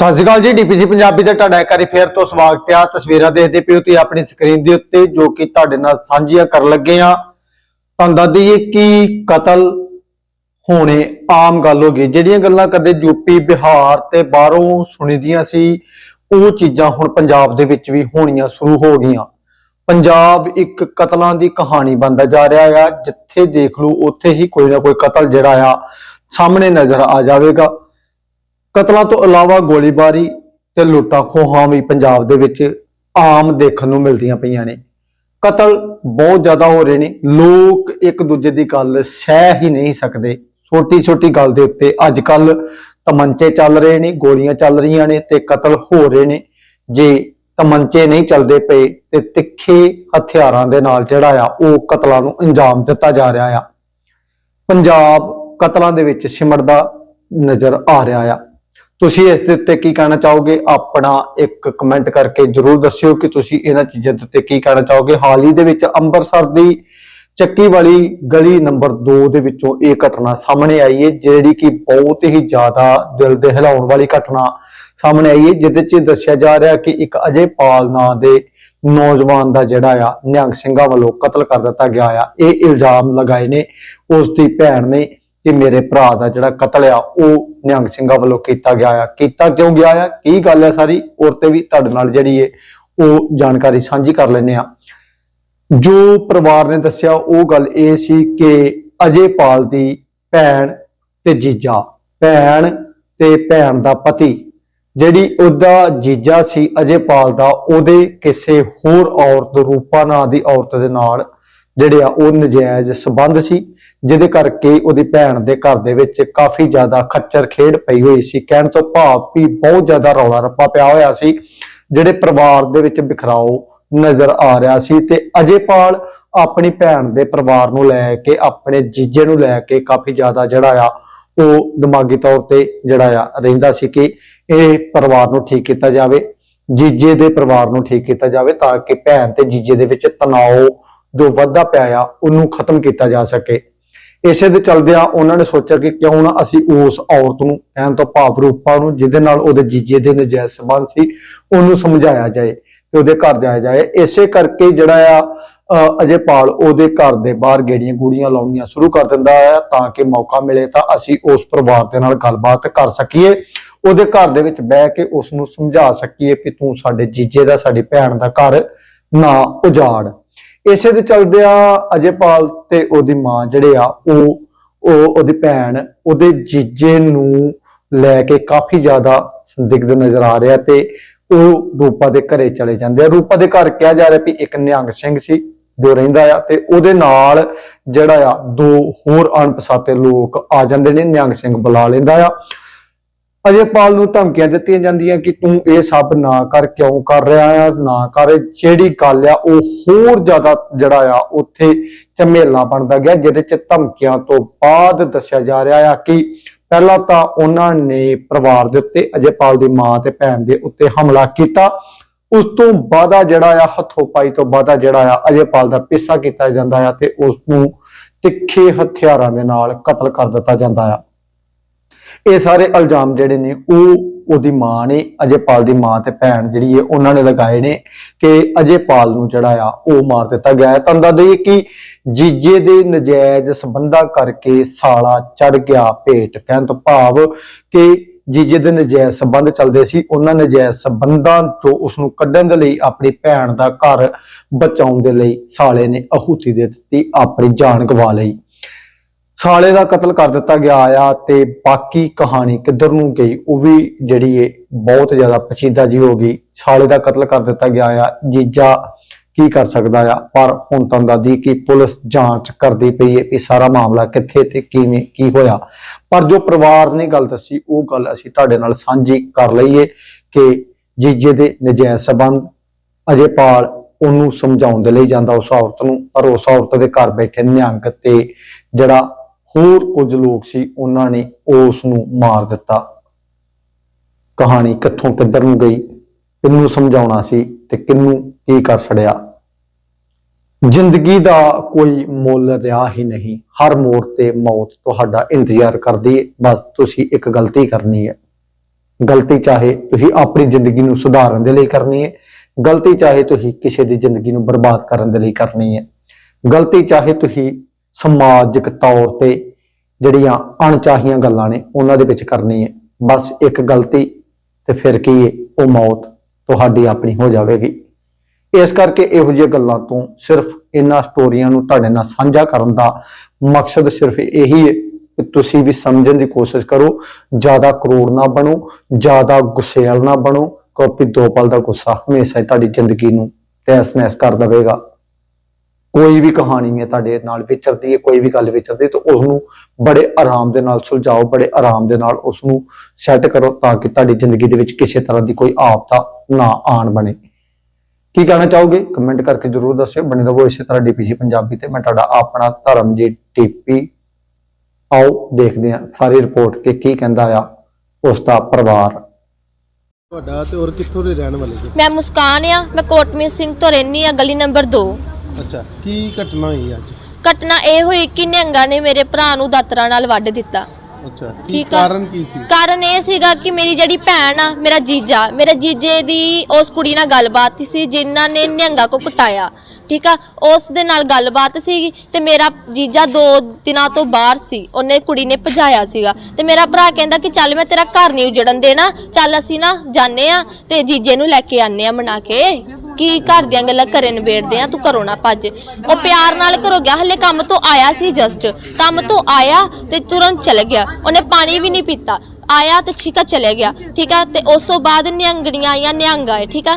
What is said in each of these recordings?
ਸਤਿ ਸ਼੍ਰੀ ਅਕਾਲ ਜੀ ਡੀਪੀਸੀ ਪੰਜਾਬੀ ਦੇ ਤੁਹਾਡਾ ਇੱਕ ਵਾਰੀ ਫੇਰ ਤੋਂ ਸਵਾਗਤ ਆ ਤਸਵੀਰਾਂ ਦੇਖਦੇ ਪਿਓ ਤੁਸੀਂ ਆਪਣੀ ਸਕਰੀਨ ਦੇ ਉੱਤੇ, ਜੋ ਕਿ ਤੁਹਾਡੇ ਨਾਲ ਸਾਂਝੀਆਂ ਕਰਨ ਲੱਗੇ ਆ ਤੁਹਾਨੂੰ ਦੱਸ ਦਈਏ ਕਿ ਕਤਲ ਹੋਣੇ ਆਮ ਗੱਲ ਹੋ ਗਈ। ਜਿਹੜੀਆਂ ਗੱਲਾਂ ਕਦੇ ਯੂਪੀ ਬਿਹਾਰ ਤੇ ਬਾਹਰੋਂ ਸੁਣੀਦੀਆਂ ਸੀ, ਉਹ ਚੀਜ਼ਾਂ ਹੁਣ ਪੰਜਾਬ ਦੇ ਵਿੱਚ ਵੀ ਹੋਣੀਆਂ ਸ਼ੁਰੂ ਹੋ ਗਈਆਂ। ਪੰਜਾਬ ਇੱਕ ਕਤਲਾਂ ਦੀ ਕਹਾਣੀ ਬਣਦਾ ਜਾ ਰਿਹਾ ਆ। ਜਿੱਥੇ ਦੇਖ ਲਓ, ਉੱਥੇ ਹੀ ਕੋਈ ਨਾ ਕੋਈ ਕਤਲ ਜਿਹੜਾ ਆ ਸਾਹਮਣੇ ਨਜ਼ਰ ਆ ਜਾਵੇਗਾ। ਕਤਲਾਂ ਤੋਂ ਇਲਾਵਾ ਗੋਲੀਬਾਰੀ ਤੇ ਲੁੱਟਾਂ ਖੋਹਾਂ ਵੀ ਪੰਜਾਬ ਦੇ ਵਿੱਚ ਆਮ ਦੇਖਣ ਨੂੰ ਮਿਲਦੀਆਂ ਪਈਆਂ ਨੇ। ਕਤਲ ਬਹੁਤ ਜ਼ਿਆਦਾ ਹੋ ਰਹੇ ਨੇ। ਲੋਕ ਇੱਕ ਦੂਜੇ ਦੀ ਗੱਲ ਸਹਿ ਹੀ ਨਹੀਂ ਸਕਦੇ। ਛੋਟੀ ਛੋਟੀ ਗੱਲ ਦੇ ਉੱਤੇ ਅੱਜ ਕੱਲ ਤਮੰਚੇ ਚੱਲ ਰਹੇ ਨੇ, ਗੋਲੀਆਂ ਚੱਲ ਰਹੀਆਂ ਨੇ ਤੇ ਕਤਲ ਹੋ ਰਹੇ ਨੇ। ਜੇ ਤਮੰਚੇ ਨਹੀਂ ਚੱਲਦੇ ਪਏ ਤੇ ਤਿੱਖੇ ਹਥਿਆਰਾਂ ਦੇ ਨਾਲ ਜਿਹੜਾ ਆ, ਉਹ ਕਤਲਾਂ ਨੂੰ ਅੰਜਾਮ ਦਿੱਤਾ ਜਾ ਰਿਹਾ ਆ। ਪੰਜਾਬ ਕਤਲਾਂ ਦੇ ਵਿੱਚ ਸਿਮਰਦਾ ਨਜ਼ਰ ਆ ਰਿਹਾ ਆ। ਤੁਸੀਂ ਇਸ ਦੇ ਉੱਤੇ ਕੀ ਕਹਿਣਾ ਚਾਹੋਗੇ? ਆਪਣਾ ਇੱਕ ਕਮੈਂਟ ਕਰਕੇ ਜਰੂਰ ਦੱਸਿਓ ਕਿ ਤੁਸੀਂ ਇਹਨਾਂ ਚੀਜ਼ਾਂ ਦੇ ਉੱਤੇ ਕੀ ਕਹਿਣਾ ਚਾਹੋਗੇ। ਹਾਲ ਹੀ ਦੇ ਵਿੱਚ ਅੰਮ੍ਰਿਤਸਰ ਦੀ ਚੱਕੀ ਵਾਲੀ ਗਲੀ ਨੰਬਰ 2 ਦੇ ਵਿੱਚੋਂ ਇਹ ਘਟਨਾ ਸਾਹਮਣੇ ਆਈ ਹੈ, ਜਿਹੜੀ ਕਿ ਬਹੁਤ ਹੀ ਜ਼ਿਆਦਾ ਦਿਲ ਦੇ ਹਿਲਾਉਣ ਵਾਲੀ ਘਟਨਾ ਸਾਹਮਣੇ ਆਈ ਹੈ, ਜਿਹਦੇ 'ਚ ਦੱਸਿਆ ਜਾ ਰਿਹਾ ਕਿ ਇੱਕ ਅਜੇ ਪਾਲ ਨਾਂ ਦੇ ਨੌਜਵਾਨ ਦਾ ਜਿਹੜਾ ਆ, ਨਿਹੰਗ ਸਿੰਘਾਂ ਵੱਲੋਂ ਕਤਲ ਕਰ ਦਿੱਤਾ ਗਿਆ ਆ। ਇਹ ਇਲਜ਼ਾਮ ਲਗਾਏ ਨੇ, ਉਸ ਦੀ ਭੈਣ ਨੇ ਕਿ ਮੇਰੇ ਭਰਾ ਦਾ ਜਿਹੜਾ ਕਤਲ ਆ, ਉਹ ਨਿਹੰਗ ਸਿੰਘਾਂ ਵੱਲੋਂ ਕੀਤਾ ਗਿਆ ਆ। ਕੀਤਾ ਕਿਉਂ ਗਿਆ ਆ? ਕੀ ਗੱਲ ਹੈ ਸਾਰੀ? ਔਰ ਤੇ ਵੀ ਤੁਹਾਡੇ ਨਾਲ ਜਿਹੜੀ ਏ, ਉਹ ਜਾਣਕਾਰੀ ਸਾਂਝੀ ਕਰ ਲੈਨੇ ਆ ਜੋ ਪਰਿਵਾਰ ਨੇ ਦੱਸਿਆ, ਉਹ ਗੱਲ ਇਹ ਸੀ ਕਿ ਅਜੇ ਪਾਲ ਦੀ ਭੈਣ ਤੇ ਜੀਜਾ, ਭੈਣ ਤੇ ਭੈਣ ਦਾ ਪਤੀ, ਜਿਹੜੀ ਉਹਦਾ ਜੀਜਾ ਸੀ ਅਜੇ ਪਾਲ ਦਾ, ਉਹਦੇ ਕਿਸੇ ਹੋਰ ਔਰਤ, ਰੂਪਾ ਨਾਂ ਦੀ ਔਰਤ ਦੇ ਨਾਲ ਜਿਹੜੇ ਆ ਉਹ ਨਜਾਇਜ਼ ਸਬੰਧ ਸੀ, ਜਿਹਦੇ ਕਰਕੇ ਉਹਦੀ ਭੈਣ ਦੇ ਘਰ ਦੇ ਵਿੱਚ ਕਾਫੀ ਜ਼ਿਆਦਾ ਖੱਚਰ ਖੇਡ ਪਈ ਹੋਈ ਸੀ। ਕਹਿਣ ਤੋਂ ਭਾਵ ਵੀ ਬਹੁਤ ਜ਼ਿਆਦਾ ਰੌਲਾ ਰੱਪਾ ਪਿਆ ਹੋਇਆ ਸੀ, ਜਿਹੜੇ ਪਰਿਵਾਰ ਦੇ ਵਿੱਚ ਬਿਖਰਾਓ ਨਜ਼ਰ ਆ ਰਿਹਾ ਸੀ ਤੇ ਅਜੇਪਾਲ ਆਪਣੀ ਭੈਣ ਦੇ ਪਰਿਵਾਰ ਨੂੰ ਲੈ ਕੇ, ਆਪਣੇ ਜੀਜੇ ਨੂੰ ਲੈ ਕੇ ਕਾਫੀ ਜ਼ਿਆਦਾ ਜਿਹੜਾ ਆ ਉਹ ਦਿਮਾਗੀ ਤੌਰ ਤੇ ਜਿਹੜਾ ਆ ਰਹਿੰਦਾ ਸੀ ਕਿ ਇਹ ਪਰਿਵਾਰ ਨੂੰ ਠੀਕ ਕੀਤਾ ਜਾਵੇ, ਜੀਜੇ ਦੇ ਪਰਿਵਾਰ ਨੂੰ ਠੀਕ ਕੀਤਾ ਜਾਵੇ ਤਾਂ ਕਿ ਭੈਣ ਤੇ ਜੀਜੇ ਦੇ ਵਿੱਚ ਤਣਾਅ ਜੋ ਵਾਧਾ ਪਿਆ ਆ, ਉਹਨੂੰ ਖਤਮ ਕੀਤਾ ਜਾ ਸਕੇ। ਇਸੇ ਦੇ ਚਲਦਿਆਂ ਉਹਨਾਂ ਨੇ ਸੋਚਿਆ ਕਿ ਕਿਉਂ ਨਾ ਅਸੀਂ ਉਸ ਔਰਤ ਨੂੰ, ਕਹਿਣ ਤੋਂ ਭਾਵ ਰੂਪਾ ਨੂੰ, ਜਿਹਦੇ ਨਾਲ ਉਹਦੇ ਜੀਜੇ ਦੇ ਨਜਾਇਜ਼ ਸੰਬੰਧ ਸੀ, ਉਹਨੂੰ ਸਮਝਾਇਆ ਜਾਏ ਤੇ ਉਹਦੇ ਘਰ ਜਾਇਆ ਜਾਏ। ਇਸੇ ਕਰਕੇ ਜਿਹੜਾ ਆ ਅਜੇ ਪਾਲ ਉਹਦੇ ਘਰ ਦੇ ਬਾਹਰ ਗੇੜੀਆਂ ਗੂੜੀਆਂ ਲਾਉਣੀਆਂ ਸ਼ੁਰੂ ਕਰ ਦਿੰਦਾ ਆ, ਤਾਂ ਕਿ ਮੌਕਾ ਮਿਲੇ ਤਾਂ ਅਸੀਂ ਉਸ ਪਰਿਵਾਰ ਦੇ ਨਾਲ ਗੱਲਬਾਤ ਕਰ ਸਕੀਏ। ਉਹਦੇ ਘਰ ਦੇ ਵਿੱਚ ਬਹਿ ਕੇ ਉਸ ਨੂੰ ਸਮਝਾ ਸਕੀਏ ਕਿ ਤੂੰ ਸਾਡੇ ਜੀਜੇ ਦਾ, ਸਾਡੀ ਭੈਣ ਦਾ ਘਰ ਨਾ ਉਜਾੜ। ਇਸੇ ਦੇ ਚਲਦਿਆਂ ਅਜੇਪਾਲ ਤੇ ਉਹਦੀ ਮਾਂ ਜਿਹੜੇ ਆ, ਉਹ ਉਹ, ਉਹਦੀ ਭੈਣ, ਉਹਦੇ ਜੀਜੇ ਨੂੰ ਲੈ ਕੇ ਕਾਫੀ ਜ਼ਿਆਦਾ ਸੰਦਿਗਧ ਨਜ਼ਰ ਆ ਰਿਹਾ ਤੇ ਉਹ ਰੂਪਾ ਦੇ ਘਰੇ ਚਲੇ ਜਾਂਦੇ ਆ। ਰੂਪਾ ਦੇ ਘਰ ਕਿਹਾ ਜਾ ਰਿਹਾ ਵੀ ਇੱਕ ਨਿਹੰਗ ਸਿੰਘ ਸੀ, ਜੋ ਰਹਿੰਦਾ ਆ ਤੇ ਉਹਦੇ ਨਾਲ ਜਿਹੜਾ ਆ, ਦੋ ਹੋਰ ਅਣਪਛਾਤੇ ਲੋਕ ਆ ਜਾਂਦੇ ਨੇ, ਨਿਹੰਗ ਸਿੰਘ ਬੁਲਾ ਲੈਂਦਾ ਆ। ਅਜੇਪਾਲ ਨੂੰ ਧਮਕੀਆਂ ਦਿੱਤੀਆਂ ਜਾਂਦੀਆਂ ਕਿ ਤੂੰ ਇਹ ਸਭ ਨਾ ਕਰ, ਕਿਉਂ ਕਰ ਰਿਹਾ ਆ, ਨਾ ਕਰ। ਜਿਹੜੀ ਗੱਲ ਆ, ਉਹ ਹੋਰ ਜ਼ਿਆਦਾ ਜਿਹੜਾ ਆ, ਉੱਥੇ ਝਮੇਲਾ ਬਣਦਾ ਗਿਆ, ਜਿਹਦੇ ਚ ਧਮਕੀਆਂ ਤੋਂ ਬਾਅਦ ਦੱਸਿਆ ਜਾ ਰਿਹਾ ਆ ਕਿ ਪਹਿਲਾਂ ਤਾਂ ਉਹਨਾਂ ਨੇ ਪਰਿਵਾਰ ਦੇ ਉੱਤੇ ਅਜੇਪਾਲ ਦੀ ਮਾਂ ਤੇ ਭੈਣ ਦੇ ਉੱਤੇ ਹਮਲਾ ਕੀਤਾ। ਉਸ ਤੋਂ ਬਾਅਦ ਜਿਹੜਾ ਆ, ਹੱਥੋਂ ਪਾਈ ਤੋਂ ਬਾਅਦਾ ਜਿਹੜਾ ਆ ਅਜੇਪਾਲ ਦਾ ਪਿੱਛਾ ਕੀਤਾ ਜਾਂਦਾ ਆ ਤੇ ਉਸ ਨੂੰ ਤਿੱਖੇ ਹਥਿਆਰਾਂ ਦੇ ਨਾਲ ਕਤਲ ਕਰ ਦਿੱਤਾ ਜਾਂਦਾ ਆ। ਇਹ ਸਾਰੇ ਇਲਜ਼ਾਮ ਜਿਹੜੇ ਨੇ ਉਹ ਉਹਦੀ ਮਾਂ ਨੇ, ਅਜੇਪਾਲ ਦੀ ਮਾਂ ਤੇ ਭੈਣ ਜਿਹੜੀ ਹੈ, ਉਹਨਾਂ ਨੇ ਲਗਾਏ ਨੇ ਕਿ ਅਜੇਪਾਲ ਨੂੰ ਜਿਹੜਾ ਆ, ਉਹ ਮਾਰ ਦਿੱਤਾ ਗਿਆ ਹੈ। ਤੁਹਾਨੂੰ ਦੱਸ ਦਈਏ ਕਿ ਜੀਜੇ ਦੇ ਨਜਾਇਜ਼ ਸੰਬੰਧਾਂ ਕਰਕੇ ਸਾਲਾ ਚੜ ਗਿਆ ਭੇਟ। ਕਹਿਣ ਤੋਂ ਭਾਵ ਕਿ ਜੀਜੇ ਦੇ ਨਜਾਇਜ਼ ਸੰਬੰਧ ਚੱਲਦੇ ਸੀ, ਉਹਨਾਂ ਨਜਾਇਜ਼ ਸੰਬੰਧਾਂ ਚੋਂ ਉਸ ਨੂੰ ਕੱਢਣ ਦੇ ਲਈ ਆਪਣੀ ਭੈਣ ਦਾ ਘਰ ਬਚਾਉਣ ਦੇ ਲਈ ਸਾਲੇ ਨੇ ਅਹੂਤੀ ਦੇ ਦਿੱਤੀ, ਆਪਣੀ ਜਾਨ ਗਵਾ ਲਈ। ਸਾਲੇ ਦਾ ਕਤਲ ਕਰ ਦਿੱਤਾ ਗਿਆ ਆ ਤੇ ਬਾਕੀ ਕਹਾਣੀ ਕਿੱਧਰ ਨੂੰ ਗਈ, ਉਹ ਵੀ ਜਿਹੜੀ ਏ ਬਹੁਤ ਜ਼ਿਆਦਾ ਪਚੀਦਾ ਜੀ ਹੋ ਗਈ। ਸਾਲੇ ਦਾ ਕਤਲ ਕਰ ਦਿੱਤਾ ਗਿਆ ਆ, ਜੀਜਾ ਕੀ ਕਰ ਸਕਦਾ ਆ? ਪਰ ਹੁਣ ਤਾਂ ਦੱਸਦੀ ਕਿ ਪੁਲਿਸ ਜਾਂਚ ਕਰਦੀ ਪਈ ਹੈ ਕਿ ਸਾਰਾ ਮਾਮਲਾ ਕਿੱਥੇ ਤੇ ਕਿਵੇਂ, ਕੀ ਹੋਇਆ। ਪਰ ਜੋ ਪਰਿਵਾਰ ਨੇ ਗੱਲ ਦੱਸੀ, ਉਹ ਗੱਲ ਅਸੀਂ ਤੁਹਾਡੇ ਨਾਲ ਸਾਂਝੀ ਕਰ ਲਈਏ ਕਿ ਜੀਜੇ ਦੇ ਨਜਾਇਜ਼ ਸਬੰਧ ਅਜੇਪਾਲ ਉਹਨੂੰ ਸਮਝਾਉਣ ਦੇ ਲਈ ਜਾਂਦਾ। ਉਸ ਔਰਤ ਨੂੰ, ਪਰ ਉਸ ਔਰਤ ਦੇ ਘਰ ਬੈਠੇ ਨਿਹੰਗ ਤੇ ਜਿਹੜਾ ਹੋਰ ਕੁਝ ਲੋਕ ਸੀ, ਉਹਨਾਂ ਨੇ ਉਸ ਨੂੰ ਮਾਰ ਦਿੱਤਾ। ਕਹਾਣੀ ਕਿੱਥੋਂ ਕਿੱਧਰ ਨੂੰ ਗਈ ਕਿੰਨੂੰ ਸਮਝਾਉਣਾ ਸੀ ਤੇ ਕਿੰਨੂੰ ਕੀ ਕਰ ਛੜਿਆ ਜ਼ਿੰਦਗੀ ਦਾ ਕੋਈ ਮੁੱਲ ਰਿਹਾ ਹੀ ਨਹੀਂ। ਹਰ ਮੋੜ ਤੇ ਮੌਤ ਤੁਹਾਡਾ ਇੰਤਜ਼ਾਰ ਕਰਦੀ ਹੈ ਬਸ ਤੁਸੀਂ ਇੱਕ ਗਲਤੀ ਕਰਨੀ ਹੈ ਗਲਤੀ ਚਾਹੇ ਤੁਸੀਂ ਆਪਣੀ ਜ਼ਿੰਦਗੀ ਨੂੰ ਸੁਧਾਰਨ ਦੇ ਲਈ ਕਰਨੀ ਹੈ ਗਲਤੀ ਚਾਹੇ ਤੁਸੀਂ ਕਿਸੇ ਦੀ ਜ਼ਿੰਦਗੀ ਨੂੰ ਬਰਬਾਦ ਕਰਨ ਦੇ ਲਈ ਕਰਨੀ ਹੈ ਗਲਤੀ ਚਾਹੇ ਤੁਸੀਂ ਸਮਾਜਿਕ ਤੌਰ ਤੇ ਜਿਹੜੀਆਂ ਅਣਚਾਹੀਆਂ ਗੱਲਾਂ ਨੇ ਉਹਨਾਂ ਦੇ ਵਿੱਚ ਕਰਨੀ ਹੈ। ਬਸ ਇੱਕ ਗਲਤੀ ਤੇ ਫਿਰ ਕੀ ਹੈ? ਉਹ ਮੌਤ ਤੁਹਾਡੀ ਆਪਣੀ ਹੋ ਜਾਵੇਗੀ। ਇਸ ਕਰਕੇ ਇਹੋ ਜਿਹੀਆਂ ਗੱਲਾਂ ਤੋਂ ਸਿਰਫ ਇਹਨਾਂ ਸਟੋਰੀਆਂ ਨੂੰ ਤੁਹਾਡੇ ਨਾਲ ਸਾਂਝਾ ਕਰਨ ਦਾ ਮਕਸਦ ਸਿਰਫ ਇਹੀ ਹੈ ਕਿ ਤੁਸੀਂ ਵੀ ਸਮਝਣ ਦੀ ਕੋਸ਼ਿਸ਼ ਕਰੋ। ਜ਼ਿਆਦਾ ਕਰੋੜ ਨਾ ਬਣੋ, ਜ਼ਿਆਦਾ ਗੁੱਸੇਲ ਨਾ ਬਣੋ, ਕਿਉਂਕਿ ਦੋ ਪਲ ਦਾ ਗੁੱਸਾ ਹਮੇਸ਼ਾ ਹੀ ਤੁਹਾਡੀ ਜ਼ਿੰਦਗੀ ਨੂੰ ਤਹਿਸ-ਨਹਿਸ ਕਰ ਦੇਵੇਗਾ। ਕੋਈ ਵੀ ਕਹਾਣੀ ਹੈ ਤੁਹਾਡੇ ਨਾਲ ਵਿਚਰਦੀ ਹੈ ਕੋਈ ਵੀ ਗੱਲ ਵਿਚਰਦੀ ਹੈ ਤਾਂ ਉਸ ਨੂੰ ਬੜੇ ਆਰਾਮ ਦੇ ਨਾਲ ਸੁਲਝਾਓ ਬੜੇ ਆਰਾਮ ਦੇ ਨਾਲ ਉਸ ਨੂੰ ਸੈੱਟ ਕਰੋ ਤਾਂ ਕਿ ਤੁਹਾਡੀ ਜ਼ਿੰਦਗੀ ਦੇ ਵਿੱਚ ਕਿਸੇ ਤਰ੍ਹਾਂ ਦੀ ਕੋਈ ਆਫਤਾ ਨਾ ਆਣ ਬਣੇ। ਕੀ ਕਹਿਣਾ ਚਾਹੋਗੇ? ਕਮੈਂਟ ਕਰਕੇ ਜਰੂਰ ਦੱਸਿਓ। ਬਣੇ ਰਹੋ ਇਸੇ ਤਰ੍ਹਾਂ ਡੀਪੀਸੀ ਪੰਜਾਬੀ ਤੇ ਮੈਂ ਤੁਹਾਡਾ ਆਪਣਾ ਧਰਮਜੀਤ ਟੀਪੀ ਆਓ ਦੇਖਦੇ ਹਾਂ ਸਾਰੀ ਰਿਪੋਰਟ ਕਿ ਕੀ ਕਹਿੰਦਾ ਆ ਉਸ ਦਾ ਪਰਿਵਾਰ। ਤੁਹਾਡਾ ਤੇ ਹੋਰ ਕਿੱਥੋਂ ਦੇ ਰਹਿਣ ਵਾਲੇ ਜੀ? ਮੈਂ ਮੁਸਕਾਨ ਆ ਮੈਂ ਕੋਟਮੀਤ ਸਿੰਘ ਤੋਂ ਰਹਿੰਦੀ ਆ ਗਲੀ ਨੰਬਰ 2 ਅੱਛਾ ਕੀ ਘਟਨਾ ਹੋਈ ਅੱਜ? ਘਟਨਾ ਇਹ ਹੋਈ ਕਿ ਨਿਹੰਗਾਂ ਨੇ ਮੇਰੇ ਭਰਾ ਨੂੰ ਦਾਤਰਾ ਨਾਲ ਵੱਢ ਦਿੱਤਾ। ਅੱਛਾ ਕੀ ਠੀਕ ਆ। ਕਾਰਨ ਕੀ ਸੀ? ਕਾਰਨ ਇਹ ਸੀਗਾ ਕਿ ਮੇਰੀ ਜਿਹੜੀ ਭੈਣ ਆ ਮੇਰਾ ਜੀਜਾ ਮੇਰੇ ਜੀਜੇ ਦੀ ਉਸ ਕੁੜੀ ਨਾਲ ਗੱਲਬਾਤ ਸੀ ਜਿਨ੍ਹਾਂ ਨੇ ਨਿਹੰਗਾ ਕੋ ਕਟਾਇਆ। ਠੀਕ ਆ? ਉਸ ਦੇ ਨਾਲ ਗੱਲਬਾਤ ਸੀਗੀ ਤੇ ਮੇਰਾ ਜੀਜਾ ਦੋ ਦਿਨਾਂ ਤੋਂ ਬਾਹਰ ਸੀ ਉਹਨੇ ਕੁੜੀ ਨੇ ਭਜਾਇਆ ਸੀਗਾ। ਤੇ ਮੇਰਾ ਭਰਾ ਕਹਿੰਦਾ ਕਿ ਚੱਲ ਮੈਂ ਤੇਰਾ ਘਰ ਨਹੀਂ ਉਜੜਨ ਦੇਣਾ ਚੱਲ ਅਸੀਂ ਨਾ ਜਾਣੇ ਆ ਤੇ ਜੀਜੇ ਨੂੰ ਲੈ ਕੇ ਆਨੇ ਆ ਮਨਾ ਕੇ। ਕੀ ਘਰ ਦੀਆਂ ਗੱਲਾਂ ਘਰੇ ਨਿਬੇੜਦੇ ਆ, ਤੂੰ ਘਰੋਂ ਨਾ ਭੱਜ। ਉਹ ਪਿਆਰ ਨਾਲ ਘਰੋਂ ਗਿਆ, ਹਲੇ ਕੰਮ ਤੋਂ ਆਇਆ ਸੀ ਜਸਟ ਕੰਮ ਤੋਂ ਆਇਆ ਤੇ ਤੁਰੰਤ ਚਲੇ ਗਿਆ। ਉਹਨੇ ਪਾਣੀ ਵੀ ਨਹੀਂ ਪੀਤਾ। ਆਇਆ ਤੇ ਛਿਕਾ ਚਲੇ ਗਿਆ, ਠੀਕ ਆ? ਤੇ ਉਸ ਤੋਂ ਬਾਅਦ ਨਿਹੰਗਣੀਆਂ ਆਈਆਂ ਨਿਹੰਗ ਆਏ, ਠੀਕ ਆ?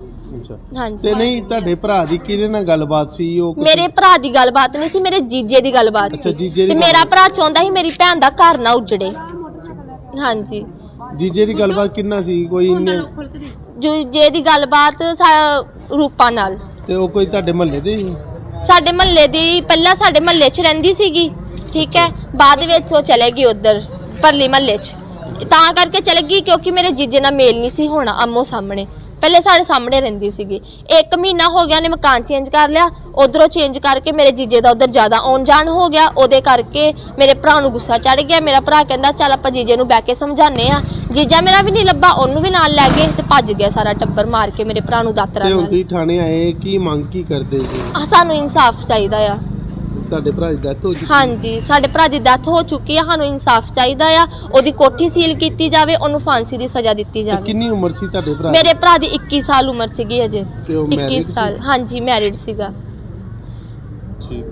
ਅੱਛਾ। ਹਾਂਜੀ। ਤੇ ਨਹੀਂ ਤੁਹਾਡੇ ਭਰਾ ਦੀ ਕਿਹਦੇ ਨਾਲ ਗੱਲਬਾਤ ਸੀ? ਉਹ ਮੇਰੇ ਭਰਾ ਦੀ ਗੱਲਬਾਤ ਨਹੀਂ ਸੀ ਮੇਰੇ ਜੀਜੇ ਦੀ ਗੱਲਬਾਤ ਅੱਛਾ, ਸੀ। ਜੀਜੇ ਦੀ ਤੇ ਮੇਰਾ ਭਰਾ ਚਾਹੁੰਦਾ ਸੀ ਮੇਰੀ ਭੈਣ ਦਾ ਘਰ ਨਾ ਉਜੜੇ। ਹਾਂਜੀ। ਜੀਜੇ ਦੀ ਗੱਲਬਾਤ ਕਿੰਨਾ ਸੀ? ਕੋਈ ਇੰਨੇ- ਜੀਜੇ ਦੀ ਗੱਲਬਾਤ ਸਾ- ਰੂਪਾ ਨਾਲ। ਤੇ ਉਹ ਕੋਈ ਤੁਹਾਡੇ ਮਹੱਲੇ ਦੇ ਸੀ? ਸਾਡੇ ਮਹੱਲੇ ਦੀ ਪਹਿਲਾਂ ਸਾਡੇ ਮਹੱਲੇ 'ਚ ਰਹਿੰਦੀ ਸੀਗੀ ਠੀਕ ਹੈ? ਬਾਅਦ ਵਿੱਚ ਉਹ ਚਲੇ ਗਈ ਉਧਰ ਪਰਲੀ ਮਹੱਲੇ 'ਚ। ਤਾਂ ਕਰਕੇ ਚਲੇ ਗਈ ਕਿਉਂਕਿ ਮੇਰੇ ਜੀਜੇ ਨਾਲ ਮੇਲ ਨਹੀਂ ਸੀ ਹੋਣਾ ਆਮੋ ਸਾਹਮਣੇ। ਪਹਿਲੇ ਸਾਡੇ ਸਾਹਮਣੇ ਰਹਿੰਦੀ ਸੀਗੀ। ਇੱਕ ਮਹੀਨਾ ਹੋ ਗਿਆ ਨੇ ਮਕਾਨ ਚੇਂਜ ਕਰ ਲਿਆ ਉਧਰੋਂ ਚੇਂਜ ਕਰਕੇ ਮੇਰੇ ਜੀਜੇ ਦਾ ਉਧਰ ਜ਼ਿਆਦਾ ਆਉਣ ਜਾਣ ਹੋ ਗਿਆ ਉਹਦੇ ਕਰਕੇ ਮੇਰੇ ਭਰਾ ਨੂੰ ਗੁੱਸਾ ਚੜ ਗਿਆ। ਮੇਰਾ ਭਰਾ ਕਹਿੰਦਾ ਚੱਲ ਆਪਾਂ ਜੀਜੇ ਨੂੰ ਬਹਿ ਕੇ ਸਮਝਾਉਂਦੇ ਆ ਜੀਜਾ ਮੇਰਾ ਵੀ ਨਹੀਂ ਲੱਭਾ ਉਹਨੂੰ ਵੀ ਨਾਲ ਲੈ ਗਏ ਤੇ ਭੱਜ ਗਿਆ ਸਾਰਾ ਟੱਬਰ ਮਾਰ ਕੇ ਮੇਰੇ ਭਰਾ ਨੂੰ ਦਾਤਰਾ ਤੇ ਹੁਣ ਨਾਲ ਤੁਸੀਂ ਥਾਣੇ ਆਏ ਕੀ ਮੰਗ ਕੀ ਕਰਦੇ ਸੀ? ਆਹ, ਸਾਨੂੰ ਇਨਸਾਫ ਚਾਹੀਦਾ ਆ। ਤੁਹਾਡੇ ਭਰਾ ਦੀ ਡੈਥ ਹੋ ਚੁੱਕੀ ਹਾਂਜੀ ਸਾਡੇ ਭਰਾ ਦੀ ਡੈਥ ਹੋ ਚੁੱਕੀ ਆ ਸਾਨੂੰ ਇਨਸਾਫ ਚਾਹੀਦਾ ਆ ਉਹਦੀ ਕੋਠੀ ਸੀਲ ਕੀਤੀ ਜਾਵੇ ਉਹਨੂੰ ਫਾਂਸੀ ਦੀ ਸਜ਼ਾ ਦਿੱਤੀ ਤੇ ਜਾਵੇ। ਕਿੰਨੀ ਉਮਰ ਸੀ ਤੁਹਾਡੇ ਭਰਾ ਦੀ? ਮੇਰੇ ਭਰਾ ਦੀ 21 ਸਾਲ ਉਮਰ ਸੀਗੀ ਅਜੇ ਤੇ ਉਹ 21 married ਸੀ? ਸਾਲ ਹਾਂਜੀ ਮੈਰਿਡ ਸੀਗਾ। ਠੀਕ।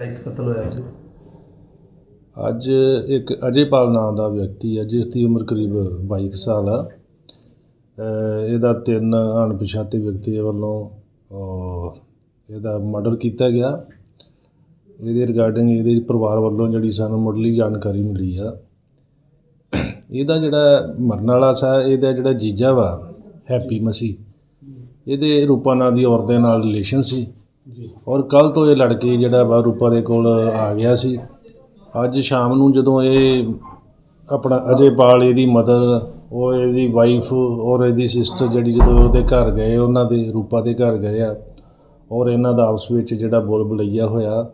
ਇੱਕ ਕਤਲ ਹੋਇਆ ਜੀ ਅੱਜ ਇੱਕ ਅਜੇਪਾਲ ਨਾਮ ਦਾ ਵਿਅਕਤੀ ਹੈ ਜਿਸ ਦੀ ਉਮਰ ਕਰੀਬ 22 ਕੁ ਸਾਲ ਆ। ਅਹ ਇਹਦਾ ਤਿੰਨ ਅਣਪਛਾਤੇ ਵਿਅਕਤੀਆਂ ਵੱਲੋਂ ਅਹ ਇਹਦਾ ਮਰਡਰ ਕੀਤਾ ਗਿਆ। ਇਹਦੇ ਰਿਗਾਰਡਿੰਗ ਇਹਦੇ ਪਰਿਵਾਰ ਵੱਲੋਂ ਜਿਹੜੀ ਸਾਨੂੰ ਮੁੱਢਲੀ ਜਾਣਕਾਰੀ ਮਿਲੀ ਆ। ਇਹਦਾ ਜਿਹੜਾ ਮਰਨ ਵਾਲਾ ਸਾ ਇਹਦਾ ਜਿਹੜਾ ਜੀਜਾ ਵਾ ਹੈਪੀ ਮਸੀ ਇਹਦੇ ਰੂਪਾ ਨਾਂ ਦੀ ਔਰਤ ਦੇ ਨਾਲ ਰਿਲੇਸ਼ਨ ਸੀ। ਔਰ ਕੱਲ ਤੋਂ ਇਹ ਲੜਕੀ ਜਿਹੜਾ ਵਾ ਰੂਪਾ ਦੇ ਕੋਲ ਆ ਗਿਆ ਸੀ। ਅੱਜ ਸ਼ਾਮ ਨੂੰ ਜਦੋਂ ਇਹ ਆਪਣਾ ਅਜੇਪਾਲ ਇਹਦੀ ਮਦਰ ਉਹ ਇਹਦੀ ਵਾਈਫ ਔਰ ਇਹਦੀ ਸਿਸਟਰ ਜਿਹੜੀ ਜਦੋਂ ਉਹਦੇ ਘਰ ਗਏ ਉਹਨਾਂ ਦੇ ਰੂਪਾ ਦੇ ਘਰ ਗਏ ਆ। ਔਰ ਇਹਨਾਂ ਦਾ ਆਪਸ ਵਿੱਚ ਜਿਹੜਾ ਬੋਲ ਬਲਈਆ ਹੋਇਆ।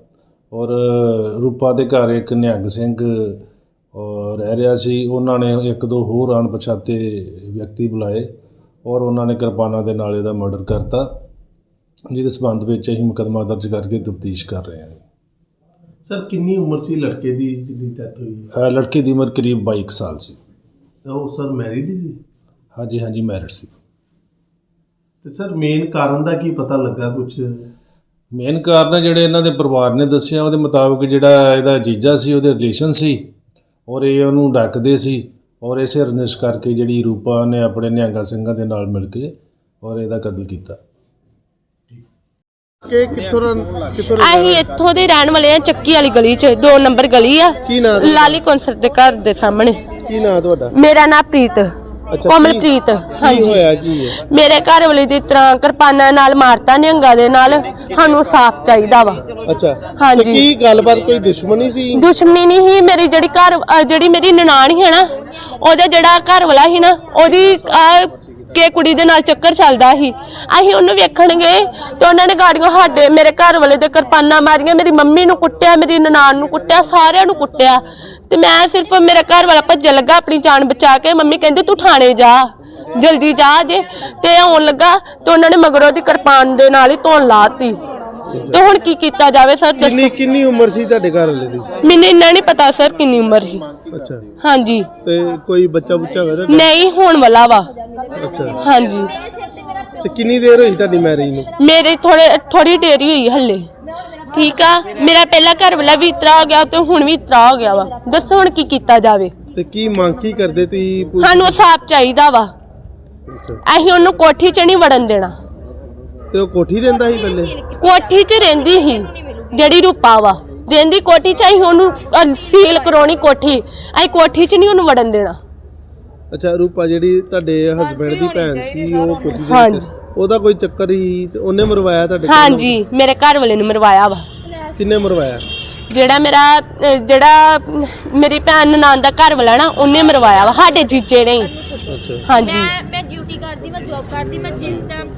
ਔਰ ਰੂਪਾ ਦੇ ਘਰ ਇੱਕ ਨਿਹੰਗ ਸਿੰਘ ਔਰ ਰਹਿ ਰਿਹਾ ਸੀ। ਉਹਨਾਂ ਨੇ ਇੱਕ ਦੋ ਹੋਰ ਅਣਪਛਾਤੇ ਵਿਅਕਤੀ ਬੁਲਾਏ ਔਰ ਉਹਨਾਂ ਨੇ ਕਿਰਪਾਨਾਂ ਦੇ ਨਾਲ ਇਹਦਾ ਮਰਡਰ ਕਰਤਾ ਜਿਹਦੇ ਸਬੰਧ ਵਿੱਚ ਅਸੀਂ ਮੁਕੱਦਮਾ ਦਰਜ ਕਰਕੇ ਤਫਤੀਸ਼ ਕਰ ਰਹੇ ਹਾਂ। ਸਰ ਕਿੰਨੀ ਉਮਰ ਸੀ ਲੜਕੇ ਦੀ ਜਿਹਦੀ ਡੈਥ ਹੋਈ? ਹੈ? ਅਹ ਲੜਕੀ ਦੀ ਉਮਰ ਕਰੀਬ 22 ਕੁ ਸਾਲ ਸੀ। ਉਹ ਸਰ ਮੈਰਿਡ ਸੀ? ਹਾਂਜੀ ਹਾਂਜੀ ਮੈਰਿਡ ਸੀ। ਤੇ ਸਰ ਮੇਨ ਕਾਰਨ ਦਾ ਕੀ ਪਤਾ ਲੱਗਾ ਕੁਝ ਮੇਨ ਕਾਰਨ ਜਿਹੜੇ ਇਹਨਾਂ ਦੇ ਪਰਿਵਾਰ ਨੇ ਦੱਸਿਆ ਉਹਦੇ ਮੁਤਾਬਕ ਜਿਹੜਾ ਇਹਦਾ ਜੀਜਾ ਸੀ ਉਹਦੇ ਰਿਲੇਸ਼ਨ ਸੀ ਔਰ ਇਹ ਉਹਨੂੰ ਡੱਕਦੇ ਸੀ ਔਰ ਇਸੇ ਰੰਜਿਸ਼ ਕਰਕੇ ਜਿਹੜੀ ਰੂਪਾ ਨੇ ਆਪਣੇ ਨਿਹੰਗਾ ਸਿੰਘਾਂ ਦੇ ਨਾਲ ਮਿਲ ਕੇ ਔਰ ਇਹਦਾ ਕਤਲ ਕੀਤਾ। ਕਿ ਕਿੱਥੋਂ ਦਾ- ਕਿੱਥੋਂ ਦਾ- ਅਸੀਂ ਇੱਥੋਂ ਦੇ ਰਹਿਣ ਵਾਲੇ ਆ ਚੱਕੀ ਵਾਲੀ ਗਲੀ 'ਚ ਦੋ ਨੰਬਰ ਗਲੀ ਆ। ਕੀ ਨਾਂ ਲਾਲੀ ਕੌਂਸਲ ਦੇ ਘਰ ਦੇ ਸਾਹਮਣੇ। ਕੀ ਨਾਂ ਤੁਹਾਡਾ? ਮੇਰਾ ਨਾਮ ਪ੍ਰੀਤ। ਅੱਛਾ, ਕੋਮਲਪ੍ਰੀਤ ਕੀ ਹਾਂਜੀ। ਹੋਇਆ ਕੀ ਹੈ? ਮੇਰੇ ਘਰ ਵਾਲੇ ਦੀ ਤਰ੍ਹਾਂ ਕਿਰਪਾਨਾਂ ਨਾਲ ਮਾਰਤਾ ਨਿਹੰਗਾਂ ਦੇ ਨਾਲ ਸਾਨੂੰ ਸਾਫ਼ ਚਾਹੀਦਾ ਵਾ। ਅੱਛਾ ਹਾਂਜੀ। ਤੇ ਕੀ ਗੱਲਬਾਤ ਕੋਈ ਦੁਸ਼ਮਣੀ ਸੀ? ਦੁਸ਼ਮਣੀ ਨਹੀਂ ਸੀ ਮੇਰੀ ਜਿਹੜੀ ਘਰ ਅ, ਜਿਹੜੀ ਮੇਰੀ ਨਨਾਣ ਸੀ ਨਾ ਉਹਦਾ ਜਿਹੜਾ ਘਰ ਵਾਲਾ ਸੀ ਨਾ ਉਹਦੀ ਅ, ਕੇ ਕੁੜੀ ਦੇ ਨਾਲ ਚੱਕਰ ਚੱਲਦਾ ਸੀ। ਅਸੀਂ ਉਹਨੂੰ ਵੇਖਣ ਗਏ ਤੇ ਉਹਨਾਂ ਨੇ ਗਾੜੀਆਂ ਸਾਡੇ ਮੇਰੇ ਘਰ ਵਾਲੇ ਦੇ ਕਿਰਪਾਨਾਂ ਮਾਰੀਆਂ ਮੇਰੀ ਮੰਮੀ ਨੂੰ ਕੁੱਟਿਆ ਮੇਰੀ ਨਨਾਣ ਨੂੰ ਕੁੱਟਿਆ ਸਾਰਿਆਂ ਨੂੰ ਕੁੱਟਿਆ। ਤੇ ਮੈਂ ਸਿਰਫ ਮੇਰਾ ਘਰ ਵਾਲਾ ਭੱਜ ਲੱਗਾ ਆਪਣੀ ਜਾਨ ਬਚਾ ਕੇ। ਮੰਮੀ ਕਹਿੰਦੀ ਤੂੰ ਥਾਣੇ ਜਾ ਜਲਦੀ ਜਾ ਜੇ। ਤੇ ਆਉਣ ਲੱਗਾ ਤੇ ਉਹਨਾਂ ਨੇ ਮਗਰੋਂ ਦੀ ਕਿਰਪਾਨ ਦੇ ਨਾਲ ਹੀ ਧੋਣ ਲਾਤੀ। ਤੇ ਹੁਣ ਕੀ ਕੀਤਾ ਜਾਵੇ ਸਰ ਦੱਸੋ। ਕਿੰਨੀ ਕਿੰਨੀ ਉਮਰ ਸੀ ਤੁਹਾਡੇ ਘਰ ਵਾਲੇ ਦੀ? ਮੈਨੂੰ ਇੰਨਾ ਨਹੀਂ ਪਤਾ ਸਰ ਕਿੰਨੀ ਉਮਰ ਸੀ। ਅੱਛਾ। ਹਾਂਜੀ। ਤੇ ਕੋਈ ਬੱਚਾ ਬੁੱਚਾ ਹੋਇਆ ਤੁਹਾਡਾ? ਨਹੀਂ ਹੋਣ ਵਾਲਾ ਵਾ। ਅੱਛਾ। ਹਾਂਜੀ। ਤੇ ਕਿੰਨੀ ਦੇਰ ਹੋਈ ਤੁਹਾਡੀ ਮੈਰਿਜ ਨੂੰ? ਮੇਰੇ ਥੋੜੇ ਥੋੜੀ ਦੇਰੀ ਹੋਈ ਹੱਲੇ। ਠੀਕ ਆ? ਮੇਰਾ ਪਹਿਲਾ ਘਰ ਵਾਲਾ ਵੀ ਇਤਰਾ ਹੋ ਗਿਆ ਤੇ ਹੁਣ ਵੀ ਇਤਰਾ ਹੋ ਗਿਆ ਵਾ। ਦੱਸੋ ਹੁਣ ਕੀ ਕੀਤਾ ਜਾਵੇ? ਤੇ ਕੀ ਮੰਗ ਕੀ ਕਰਦੇ ਤੁਸੀਂ ਪੁਲਿਸ- ਸਾਨੂੰ ਸਾਫ਼ ਚਾਹੀਦਾ ਵਾ। ਅਸੀਂ ਉਹਨੂੰ ਕੋਠੀ 'ਚ ਨਹੀਂ ਵੜਨ ਦੇਣਾ। ਤੇ ਉਹ ਕੋਠੀ ਰਹਿੰਦਾ ਸੀ ਪਹਿਲੇ? ਕੋਠੀ 'ਚ ਰਹਿੰਦੀ ਸੀ ਜਿਹੜੀ ਰੂਪਾ ਵਾ। ਰਹਿੰਦੀ ਕੋਠੀ 'ਚ ਅਸੀਂ ਉਹਨੂੰ ਅਹ, ਸੀਲ ਕਰਾਉਣੀ ਕੋਠੀ। ਅਸੀਂ ਕੋਠੀ 'ਚ ਨਹੀਂ ਉਹਨੂੰ ਵੜਨ ਦੇਣਾ। ਅੱਛਾ ਰੂਪਾ ਜਿਹੜੀ ਤੁਹਾਡੇ ਹਸਬੰਡ ਦੀ ਭੈਣ ਸੀ ਉਹ ਕੋਠੀ ਦੇ ਵਿੱਚ ਹਾਂਜੀ। ਉਹਦਾ ਕੋਈ ਚੱਕਰ ਹੀ ਤੇ ਉਹਨੇ ਮਰਵਾਇਆ ਤੁਹਾਡੇ ਘਰ ਹਾਂਜੀ ਮੇਰੇ ਘਰ ਵਾਲੇ ਨੂੰ ਮਰਵਾਇਆ ਵਾ ਨੂੰ? ਕਿੰਨੇ ਮਰਵਾਇਆ ਜਿਹੜਾ ਮੇਰਾ ਅਹ, ਜਿਹੜਾ ਅਮ, ਮੇਰੀ ਭੈਣ ਨਨਾਣ ਦਾ ਘਰ ਵਾਲਾ ਨਾ ਉਹਨੇ ਮਰਵਾਇਆ ਵਾ ਸਾਡੇ ਜੀਜੇ ਨੇ ਹੀ। ਅੱਛਾ ਹਾਂਜੀ ਮੈਂ ਮੈਂ ਡਿਊਟੀ ਕਰਦੀ ਮੈਂ ਜੌਬ ਕਰਦੀ ਮੈਂ ਜਿਸ ਟਾਈਮ